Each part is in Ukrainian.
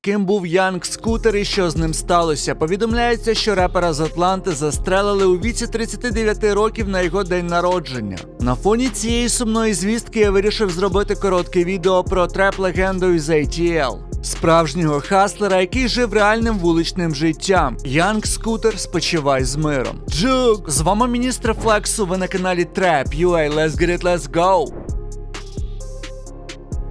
Ким був Янг Скутер і що з ним сталося? Повідомляється, що репера з Атланти застрелили у віці 39 років на його день народження. На фоні цієї сумної звістки я вирішив зробити коротке відео про треп-легенду із ATL. Справжнього хаслера, який жив реальним вуличним життям. Янг Скутер, спочивай з миром. Джук! З вами міністр Флексу, ви на каналі Trap UA. Let's get it, let's go!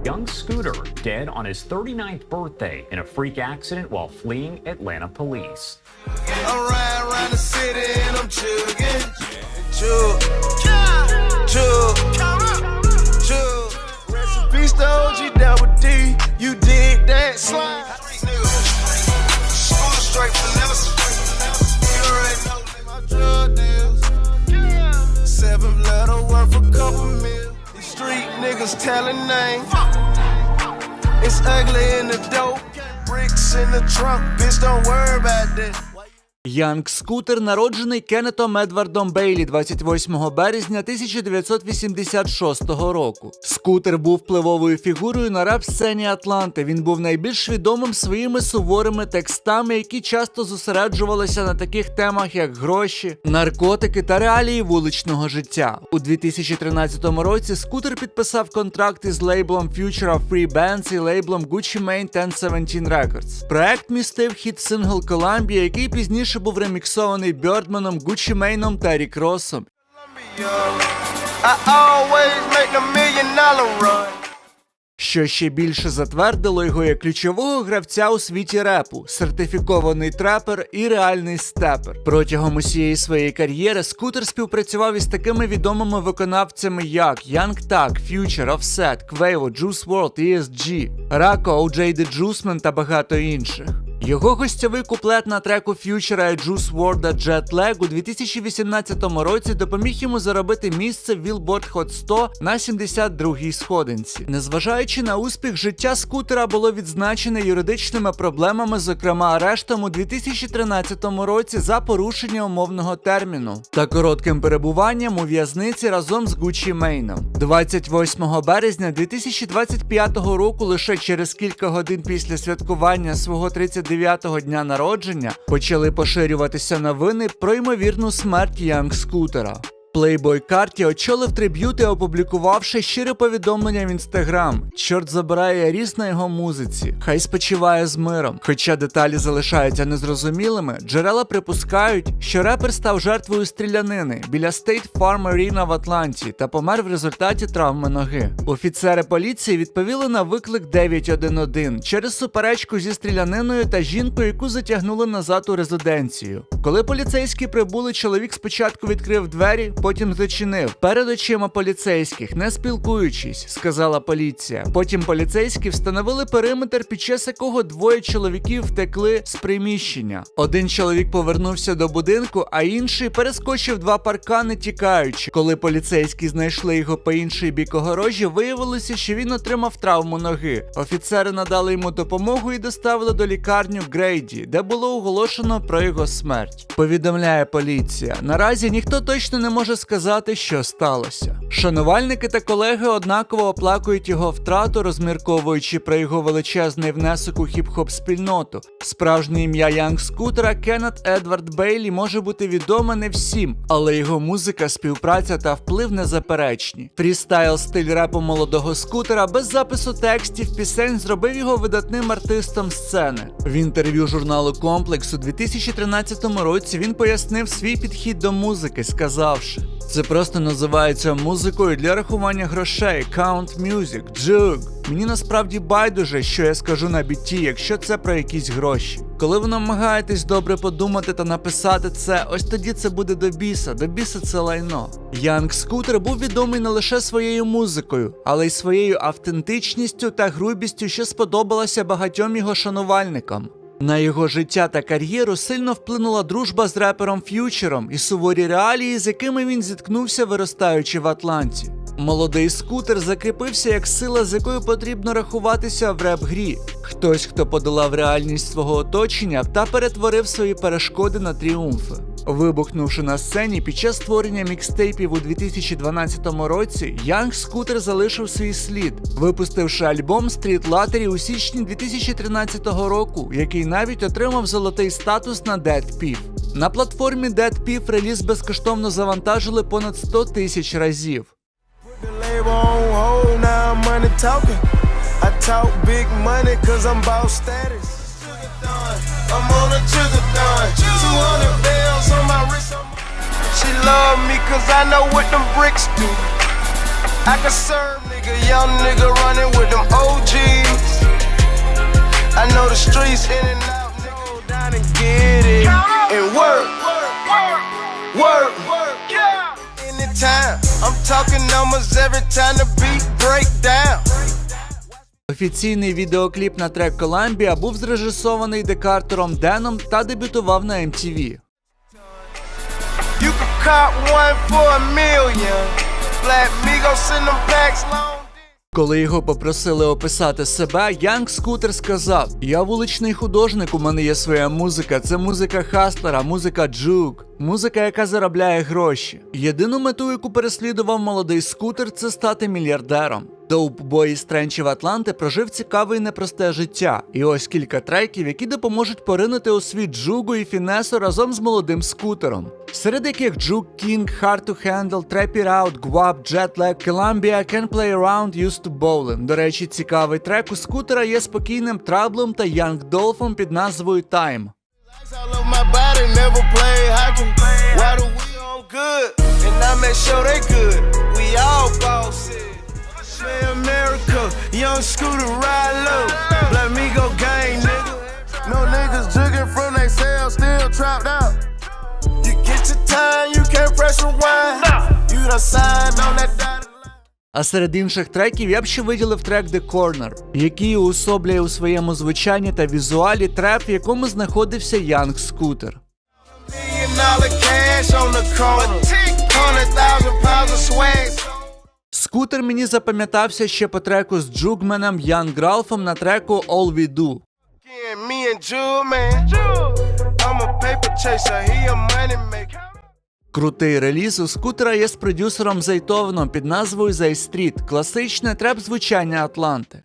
Young Scooter dead on his 39th birthday in a freak accident while fleeing Atlanta police. I'm riding around the telling name. It's ugly in the dope. Bricks in the trunk. Bitch, don't worry about that. Янг Скутер народжений Кеннетом Едвардом Бейлі 28 березня 1986 року. Скутер був впливовою фігурою на рап-сцені Атланти. Він був найбільш відомим своїми суворими текстами, які часто зосереджувалися на таких темах, як гроші, наркотики та реалії вуличного життя. У 2013 році Скутер підписав контракт із лейблом Future of Free Bands і лейблом Gucci Mane 1017 Records. Проект містив хіт сингл Columbia, який пізніше був реміксований Бьордманом, Гуччі Мейном та Рік Росом. Що ще більше затвердило його як ключового гравця у світі репу, сертифікований трепер і реальний степер. Протягом усієї своєї кар'єри скутер співпрацював із такими відомими виконавцями, як Young Thug, Future, Offset, Quavo, Juice WRLD, ESG, Rako, OJ The Juiceman та багато інших. Його гостьовий куплет на треку і Juice WRLD Jet Lag у 2018 році допоміг йому заробити місце в Billboard Hot 100 на 72-й сходинці. Незважаючи на успіх, життя скутера було відзначене юридичними проблемами, зокрема арештом у 2013 році за порушення умовного терміну та коротким перебуванням у в'язниці разом з Гуччі Мейном. 28 березня 2025 року, лише через кілька годин після святкування свого 39-го дня народження, почали поширюватися новини про ймовірну смерть Янг Скутера. Playboy Карті очолив триб'юти, опублікувавши щире повідомлення в інстаграм. Чорт забирає різ на його музиці. Хай спочиває з миром. Хоча деталі залишаються незрозумілими, джерела припускають, що репер став жертвою стрілянини біля State Farm Arena в Атланті та помер в результаті травми ноги. Офіцери поліції відповіли на виклик 911 через суперечку зі стріляниною та жінкою, яку затягнули назад у резиденцію. Коли поліцейські прибули, чоловік спочатку відкрив двері, потім зачинив перед очима поліцейських, не спілкуючись, сказала поліція. Потім поліцейські встановили периметр, під час якого двоє чоловіків втекли з приміщення. Один чоловік повернувся до будинку, а інший перескочив два паркани, тікаючи. Коли поліцейські знайшли його по інший бік огорожі, виявилося, що він отримав травму ноги. Офіцери надали йому допомогу і доставили до лікарню Грейді, де було оголошено про його смерть. Повідомляє поліція. Наразі ніхто точно не може сказати, що сталося. Шанувальники та колеги однаково оплакують його втрату, розмірковуючи про його величезний внесок у хіп-хоп спільноту. Справжнє ім'я Янг Скутера Кеннет Едвард Бейлі може бути відоме не всім, але його музика, співпраця та вплив незаперечні. Фрістайл стиль репу молодого скутера без запису текстів пісень зробив його видатним артистом сцени. В інтерв'ю журналу Комплекс у 2013 році він пояснив свій підхід до музики, сказавши. Це просто називається музикою для рахування грошей, count music, jug. Мені насправді байдуже, що я скажу на біті, якщо це про якісь гроші. Коли ви намагаєтесь добре подумати та написати це, ось тоді це буде до біса. До біса це лайно. Янг Скутер був відомий не лише своєю музикою, але й своєю автентичністю та грубістю, що сподобалася багатьом його шанувальникам. На його життя та кар'єру сильно вплинула дружба з репером Ф'ючером і суворі реалії, з якими він зіткнувся, виростаючи в Атланті. Молодий скутер закріпився як сила, з якою потрібно рахуватися в реп-грі. Хтось, хто подолав реальність свого оточення та перетворив свої перешкоди на тріумфи. Вибухнувши на сцені під час створення мікстейпів у 2012 році, Янг Скутер залишив свій слід, випустивши альбом Street Lottery у січні 2013 року, який навіть отримав золотий статус на Dead Piff. На платформі Dead Piff реліз безкоштовно завантажили понад 100 тисяч разів. I'm on a sugar thon. 200 bells on my wrist. She love me cause I know what them bricks do. I can serve nigga, young nigga running with them OGs. I know the streets in and out, nigga. Go down and get it. And work, work, work. Work, yeah. Anytime. I'm talking numbers every time the beat break down. Офіційний відеокліп на трек Columbia був зрежисований Декартером Деном та дебютував на MTV. Коли його попросили описати себе, Янг Скутер сказав: Я вуличний художник, у мене є своя музика. Це музика Хаслера, музика Джук, музика, яка заробляє гроші. Єдину мету, яку переслідував молодий скутер, це стати мільярдером. Доупбой із тренчів Атланти прожив цікаве і непросте життя. І ось кілька треків, які допоможуть поринути у світ джугу і фінесу разом з молодим скутером. Серед яких Juke King, Hard to Handle, Trap It Out, Guap, Jetlag, Columbia, Can Play Around, Used to Bowling. До речі, цікавий трек у скутера є спокійним траблом та Young Dolphin під назвою Time. Good? And I make sure they good. We all bosses. Young scooter ride low. Black Migo gang, nigga. No niggas jigging from they cell, still trapped out. You get your time, you can't press rewind. You done signed on that dotted. А серед інших треків я б ще виділив трек The Corner, який уособлює у своєму звучанні та візуалі треп, в якому знаходився Янг Скутер. Million dollar cash on the corner. Hundred thousand pounds of swag. Скутер мені запам'ятався ще по треку з Джугменом Янг Ралфом на треку All We Do. Крутий реліз у скутера є з продюсером Зайтованом під назвою Зай Стріт, класичне треп звучання Атланти.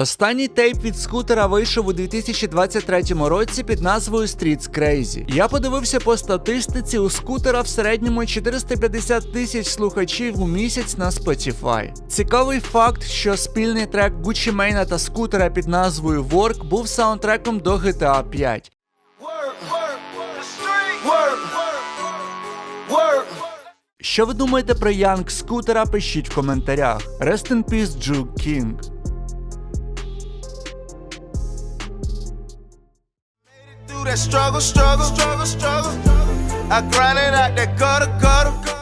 Останній тейп від скутера вийшов у 2023 році під назвою Streets Crazy. Я подивився по статистиці у скутера в середньому 450 тисяч слухачів у місяць на Spotify. Цікавий факт, що спільний трек Gucci Mane та скутера під назвою Work був саундтреком до GTA 5. Work, work, work, work, work. Що ви думаєте про Янг Скутера? Пишіть в коментарях. Rest in peace, Juke King. That struggle, struggle, struggle, struggle. I grind it out that gutter, gutter, gutter.